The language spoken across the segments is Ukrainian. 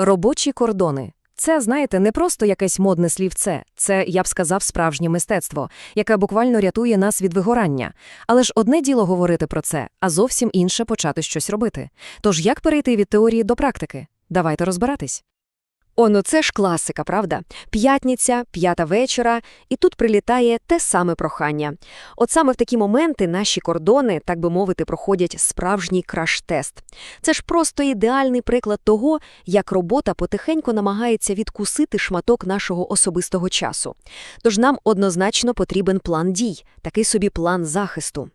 Робочі кордони. Це, знаєте, не просто якесь модне слівце, це, я б сказав, справжнє мистецтво, яке буквально рятує нас від вигорання. Але ж одне діло говорити про це, а зовсім інше почати щось робити. Тож як перейти від теорії до практики? Давайте розбиратись. О, ну це ж класика, правда? П'ятниця, п'ята вечора, і тут прилітає те саме прохання. От саме в такі моменти наші кордони, так би мовити, проходять справжній краш-тест. Це ж просто ідеальний приклад того, як робота потихеньку намагається відкусити шматок нашого особистого часу. Тож нам однозначно потрібен план дій, такий собі план захисту.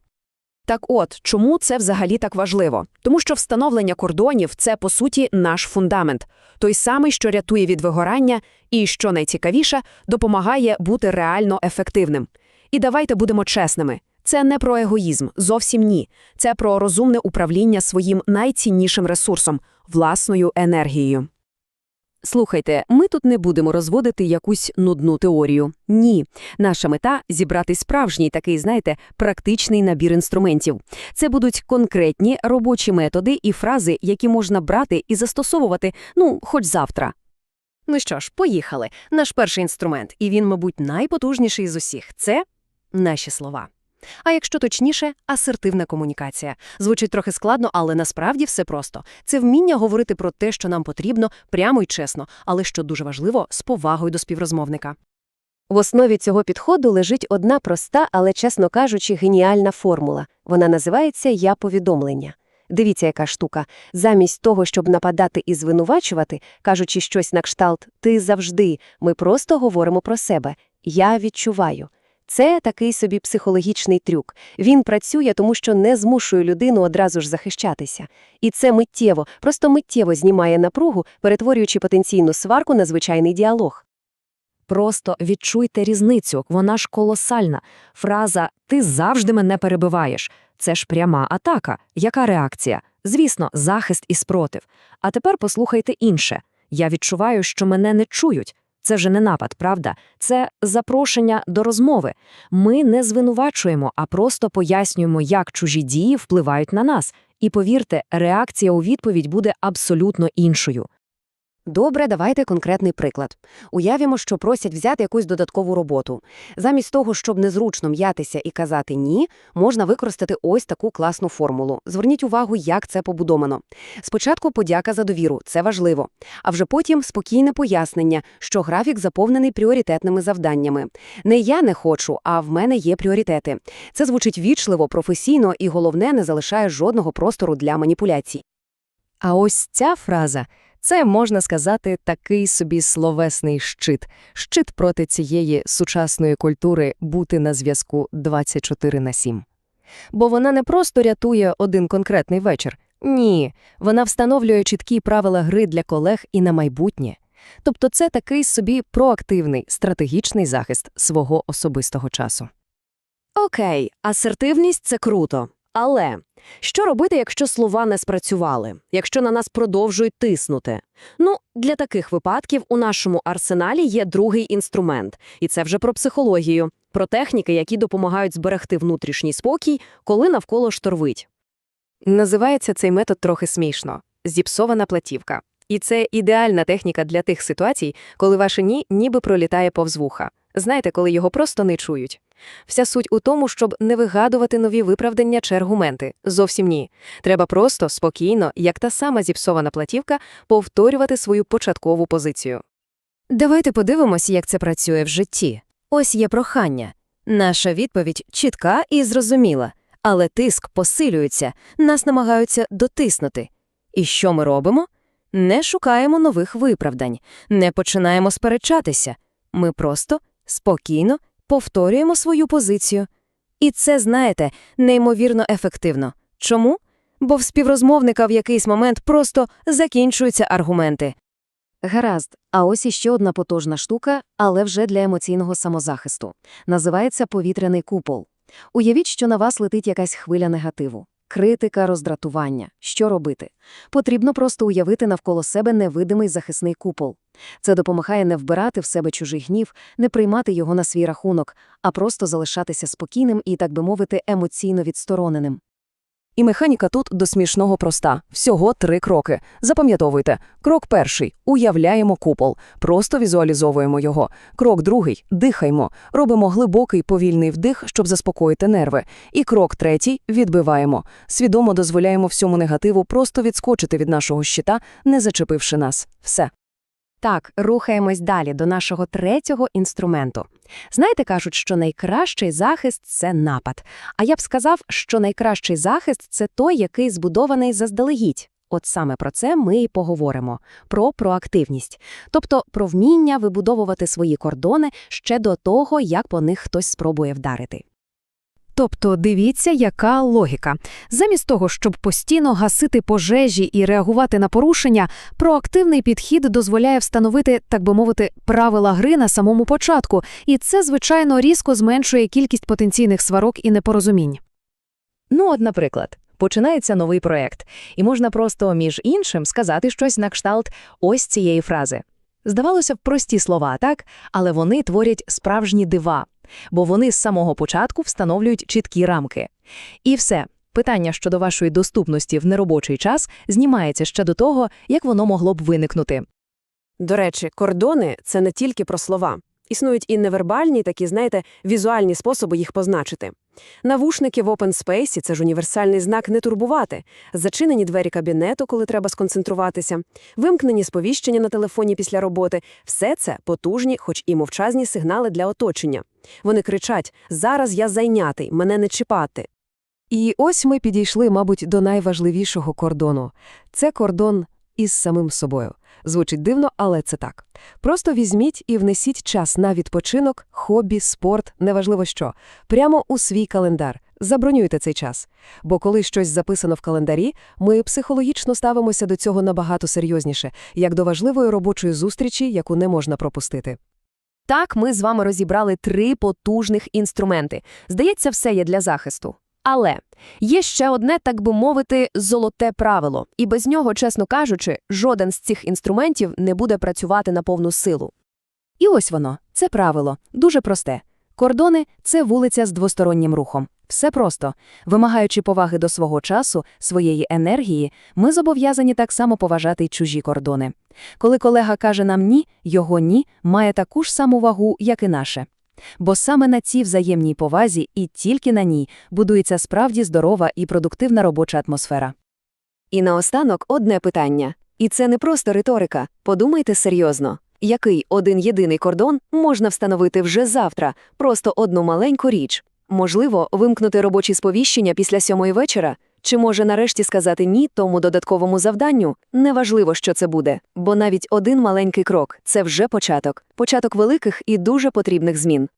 Так от, чому це взагалі так важливо? Тому що встановлення кордонів – це, по суті, наш фундамент. Той самий, що рятує від вигорання і, що найцікавіше, допомагає бути реально ефективним. І давайте будемо чесними. Це не про егоїзм, зовсім ні. Це про розумне управління своїм найціннішим ресурсом – власною енергією. Слухайте, ми тут не будемо розводити якусь нудну теорію. Ні. Наша мета – зібрати справжній такий, знаєте, практичний набір інструментів. Це будуть конкретні робочі методи і фрази, які можна брати і застосовувати, ну, хоч завтра. Ну що ж, поїхали. Наш перший інструмент, і він, мабуть, найпотужніший з усіх – це наші слова. А якщо точніше, асертивна комунікація. Звучить трохи складно, але насправді все просто. Це вміння говорити про те, що нам потрібно, прямо і чесно, але що дуже важливо, з повагою до співрозмовника. В основі цього підходу лежить одна проста, але, чесно кажучи, геніальна формула. Вона називається «я-повідомлення». Дивіться, яка штука. Замість того, щоб нападати і звинувачувати, кажучи щось на кшталт «ти завжди», ми просто говоримо про себе «я відчуваю». Це такий собі психологічний трюк. Він працює, тому що не змушує людину одразу ж захищатися. І це миттєво, просто миттєво знімає напругу, перетворюючи потенційну сварку на звичайний діалог. Просто відчуйте різницю, вона ж колосальна. Фраза «ти завжди мене перебиваєш» – це ж пряма атака. Яка реакція? Звісно, захист і спротив. А тепер послухайте інше. Я відчуваю, що мене не чують. Це вже не напад, правда? Це запрошення до розмови. Ми не звинувачуємо, а просто пояснюємо, як чужі дії впливають на нас. І повірте, реакція у відповідь буде абсолютно іншою. Добре, давайте конкретний приклад. Уявімо, що просять взяти якусь додаткову роботу. Замість того, щоб незручно м'ятися і казати «ні», можна використати ось таку класну формулу. Зверніть увагу, як це побудовано. Спочатку подяка за довіру, це важливо. А вже потім спокійне пояснення, що графік заповнений пріоритетними завданнями. Не я не хочу, а в мене є пріоритети. Це звучить вічливо, професійно і, головне, не залишає жодного простору для маніпуляцій. А ось ця фраза – це, можна сказати, такий собі словесний щит. Щит проти цієї сучасної культури бути на зв'язку 24 на 7. Бо вона не просто рятує один конкретний вечір. Ні, вона встановлює чіткі правила гри для колег і на майбутнє. Тобто це такий собі проактивний, стратегічний захист свого особистого часу. Окей, асертивність – це круто. Але що робити, якщо слова не спрацювали, якщо на нас продовжують тиснути? Ну, для таких випадків у нашому арсеналі є другий інструмент, і це вже про психологію, про техніки, які допомагають зберегти внутрішній спокій, коли навколо шторвить. Називається цей метод трохи смішно – зіпсована платівка. І це ідеальна техніка для тих ситуацій, коли ваше «ні» ніби пролітає повз вуха. Знаєте, коли його просто не чують. Вся суть у тому, щоб не вигадувати нові виправдання чи аргументи. Зовсім ні. Треба просто, спокійно, як та сама зіпсована платівка, повторювати свою початкову позицію. Давайте подивимось, як це працює в житті. Ось є прохання. Наша відповідь чітка і зрозуміла, але тиск посилюється, нас намагаються дотиснути. І що ми робимо? Не шукаємо нових виправдань, не починаємо сперечатися. Ми просто спокійно повторюємо свою позицію. І це, знаєте, неймовірно ефективно. Чому? Бо в співрозмовника в якийсь момент просто закінчуються аргументи. Гаразд, а ось іще одна потужна штука, але вже для емоційного самозахисту. Називається повітряний купол. Уявіть, що на вас летить якась хвиля негативу. Критика, роздратування. Що робити? Потрібно просто уявити навколо себе невидимий захисний купол. Це допомагає не вбирати в себе чужий гнів, не приймати його на свій рахунок, а просто залишатися спокійним і, так би мовити, емоційно відстороненим. І механіка тут до смішного проста. Всього три кроки. Запам'ятовуйте. Крок перший – уявляємо купол. Просто візуалізовуємо його. Крок другий – дихаймо. Робимо глибокий повільний вдих, щоб заспокоїти нерви. І крок третій – відбиваємо. Свідомо дозволяємо всьому негативу просто відскочити від нашого щита, не зачепивши нас. Все. Так, рухаємось далі до нашого третього інструменту. Знаєте, кажуть, що найкращий захист це напад. А я б сказав, що найкращий захист це той, який збудований заздалегідь. От саме про це ми і поговоримо про проактивність, тобто про вміння вибудовувати свої кордони ще до того, як по них хтось спробує вдарити. Тобто дивіться, яка логіка. Замість того, щоб постійно гасити пожежі і реагувати на порушення, проактивний підхід дозволяє встановити, так би мовити, правила гри на самому початку, і це, звичайно, різко зменшує кількість потенційних сварок і непорозумінь. Ну, от, наприклад, починається новий проект, і можна просто, між іншим, сказати щось на кшталт ось цієї фрази. Здавалося б, прості слова, так? Але вони творять справжні дива, бо вони з самого початку встановлюють чіткі рамки. І все. Питання щодо вашої доступності в неробочий час знімається ще до того, як воно могло б виникнути. До речі, кордони це не тільки про слова. Існують і невербальні, такі, знаєте, візуальні способи їх позначити. Навушники в Open Space – це ж універсальний знак «не турбувати», зачинені двері кабінету, коли треба сконцентруватися, вимкнені сповіщення на телефоні після роботи – все це потужні, хоч і мовчазні сигнали для оточення. Вони кричать «зараз я зайнятий, мене не чіпати». І ось ми підійшли, мабуть, до найважливішого кордону. Це кордон із самим собою. Звучить дивно, але це так. Просто візьміть і внесіть час на відпочинок, хобі, спорт, неважливо що, прямо у свій календар. Забронюйте цей час. Бо коли щось записано в календарі, ми психологічно ставимося до цього набагато серйозніше, як до важливої робочої зустрічі, яку не можна пропустити. Так, ми з вами розібрали три потужних інструменти. Здається, все є для захисту. Але є ще одне, так би мовити, золоте правило, і без нього, чесно кажучи, жоден з цих інструментів не буде працювати на повну силу. І ось воно, це правило, дуже просте. Кордони – це вулиця з двостороннім рухом. Все просто. Вимагаючи поваги до свого часу, своєї енергії, ми зобов'язані так само поважати й чужі кордони. Коли колега каже нам «ні», його «ні» має таку ж саму вагу, як і наше. Бо саме на цій взаємній повазі і тільки на ній будується справді здорова і продуктивна робоча атмосфера. І наостанок одне питання. І це не просто риторика. Подумайте серйозно. Який один єдиний кордон можна встановити вже завтра, просто одну маленьку річ? Можливо, вимкнути робочі сповіщення після сьомої вечора? Чи може нарешті сказати ні тому додатковому завданню? Неважливо, що це буде, бо навіть один маленький крок це вже початок, початок великих і дуже потрібних змін.